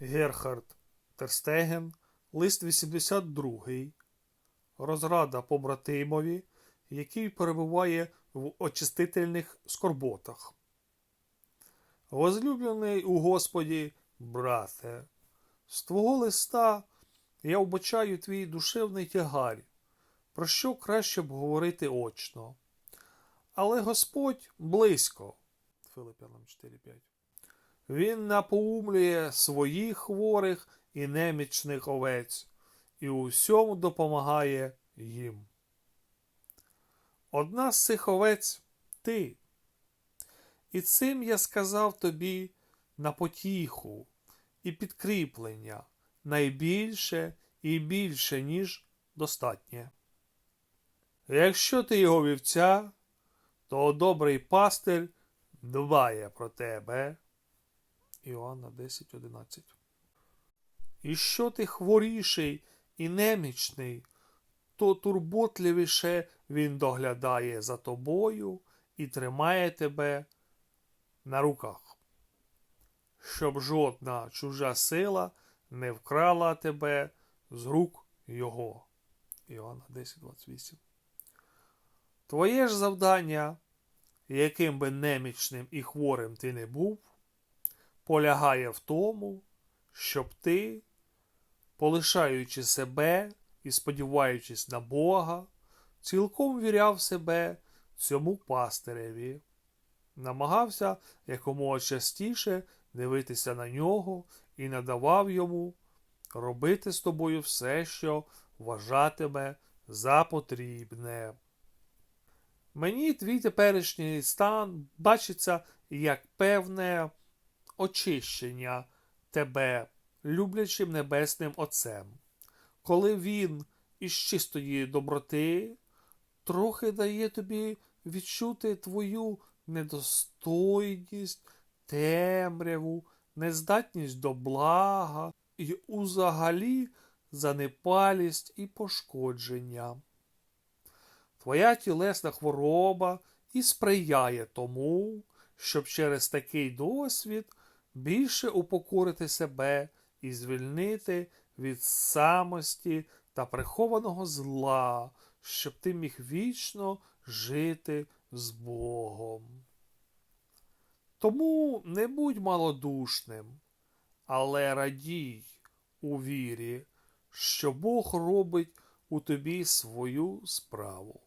Герхард Терстеген, лист 82. Розрада побратимові, який перебуває в очистительних скорботах. Возлюблений у Господі, брате, з твого листа я вбачаю твій душевний тягар, про що краще б говорити очно. Але Господь близько. Филип'янам 4.5. Він напоумлює своїх хворих і немічних овець і у всьому допомагає їм. Одна з цих овець ти. І цим я сказав тобі на потіху і підкріплення найбільше і більше, ніж достатнє. Якщо ти його вівця, то добрий пастир дбає про тебе. Іоанна 10.11. І що ти хворіший і немічний, то турботливіше він доглядає за тобою і тримає тебе на руках, щоб жодна чужа сила не вкрала тебе з рук його. Іоанна 10.28. Твоє ж завдання, яким би немічним і хворим ти не був, полягає в тому, щоб ти, полишаючи себе і сподіваючись на Бога, цілком віряв себе цьому пастиреві, намагався якомога частіше дивитися на нього і надавав йому робити з тобою все, що вважатиме за потрібне. Мені твій теперішній стан бачиться як певне очищення тебе, люблячим небесним Отцем, коли Він із чистої доброти трохи дає тобі відчути твою недостойність, темряву, нездатність до блага і узагалі занепалість і пошкодження. Твоя тілесна хвороба і сприяє тому, щоб через такий досвід більше упокорити себе і звільнити від самості та прихованого зла, щоб ти міг вічно жити з Богом. Тому не будь малодушним, але радій у вірі, що Бог робить у тобі свою справу.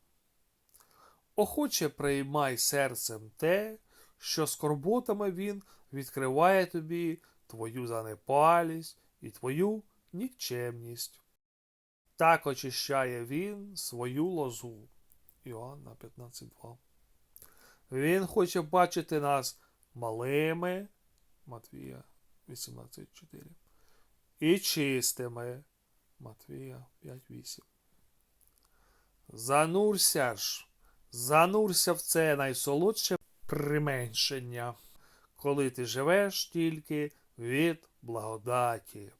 Охоче приймай серцем те, що скорботами Він відкриває тобі твою занепалість і твою нікчемність. Так очищає він свою лозу. Іоанна 15.2. Він хоче бачити нас малими. Матвія 18.4. І чистими. Матвія 5.8. Занурся ж. Занурся в це найсолодше применшення, коли ти живеш тільки від благодаті.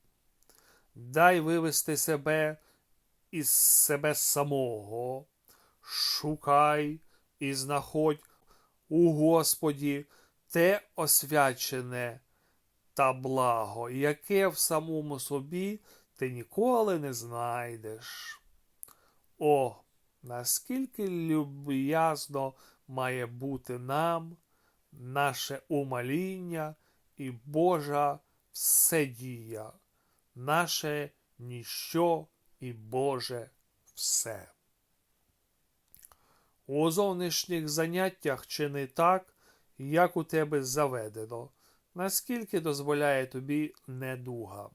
Дай вивести себе із себе самого, шукай і знаходь у Господі те освячене та благо, яке в самому собі ти ніколи не знайдеш. О, наскільки люб'язно має бути нам наше умоління і Божа вседія, наше ніщо і Боже все. У зовнішніх заняттях чини так, як у тебе заведено, наскільки дозволяє тобі недуга.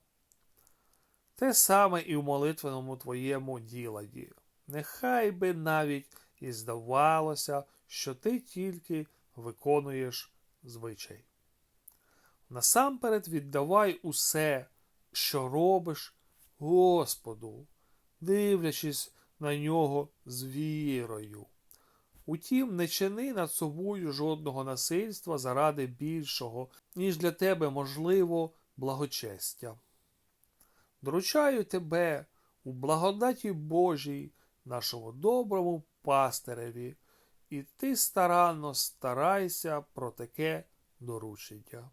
Те саме і в молитвеному твоєму діладі. Нехай би навіть і здавалося, що ти тільки виконуєш звичай. Насамперед віддавай усе, що робиш Господу, дивлячись на нього з вірою. Утім, не чини над собою жодного насильства заради більшого, ніж для тебе можливо благочестя. Доручаю тебе у благодаті Божій, нашому доброму пастиреві, і ти старанно старайся про таке доручення.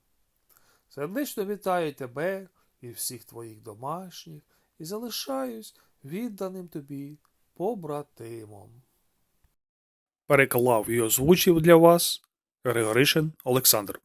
Сердечно вітаю тебе і всіх твоїх домашніх і залишаюсь відданим тобі побратимом. Переклав і озвучив для вас Григоришин Олександр.